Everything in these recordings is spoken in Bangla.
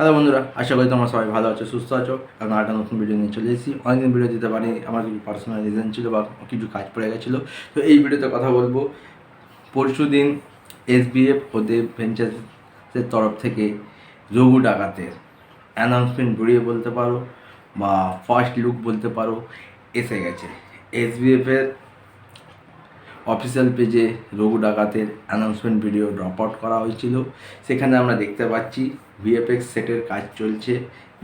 হ্যালো বন্ধুরা, আশা করি তোমরা সবাই ভালো আছো, সুস্থ আছো। কারণ একটা নতুন ভিডিও নিয়ে চলে এসেছি। অনেকদিন ভিডিও দিতে পারি আমার কিছু পার্সোনাল রিজন ছিল বা কিছু কাজ পড়ে গেছিল। তো এই ভিডিওতে কথা বলব। পরশু দিন এসবিএফ ও দেব ভেঞ্চার্সের তরফ থেকে রঘু ডাকাতের অ্যানাউন্সমেন্ট ঘুরিয়ে বলতে পারো বা ফার্স্ট লুক বলতে পারো, এসে গেছে। এসবিএফের অফিসিয়াল পেজে রঘু ডাকাতের অ্যানাউন্সমেন্ট ভিডিও ড্রপ আউট করা হয়েছিল। সেখানে আমরা দেখতে পাচ্ছি ভিএফএক্স সেটের কাজ চলছে।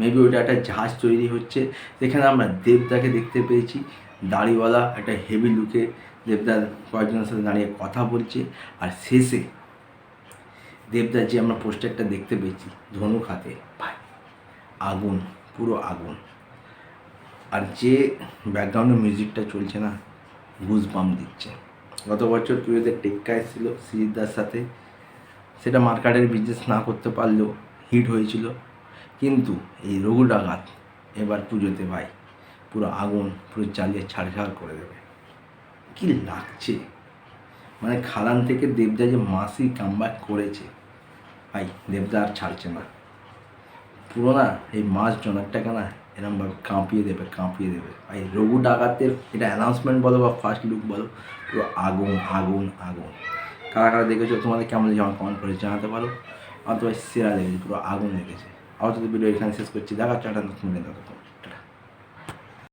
মেবি ওটা একটা জাহাজ তৈরি হচ্ছে। সেখানে আমরা দেবদাকে দেখতে পেয়েছি। দাড়িওয়ালা একটা হেভি লুকে দেবদার কয়েকজনের সাথে দাঁড়িয়ে কথা বলছে। আর শেষে দেবদার যে আমরা পোস্টারটা দেখতে পেয়েছি ধনুক হাতে ভাই, আগুন, পুরো আগুন। আর যে ব্যাকগ্রাউন্ডে মিউজিকটা চলছে না গুজবাম দিচ্ছে। গত বছর পুজোতে টেক্কা এসেছিল সিজিদার সাথে। সেটা মার্কেটের বিজনেস না করতে পারলেও হিট হয়েছিল। কিন্তু এই রঘু ডাকাত এবার পুজোতে ভাই, পুরো আগুন, পুরো জ্বালিয়ে ছাড়ঝাড় করে দেবে। কি লাগছে? মানে খালান থেকে দেবদা যে মাসি কামব্যাক করেছে, ভাই দেবদা আর ছাড়ছে না। পুরো না এই মাস জনারটাকে না এরমভাবে কাঁপিয়ে দেবে কাঁপিয়ে দেবে। ভাই রঘু ডাকাতের এটা অ্যানাউন্সমেন্ট বলো বা ফার্স্ট লুক বলো, পুরো আগুন আগুন আগুন। কারা কারা দেখেছ? তোমাদের কেমন আমার কমেন্ট করে জানাতে পারো। আর তোমার সেরা লেগেছে, পুরো আগুন লেগেছে। আবার যদি ভিডিও এখানে শেষ করছি। দেখা চাটা নতুন ততক্ষণ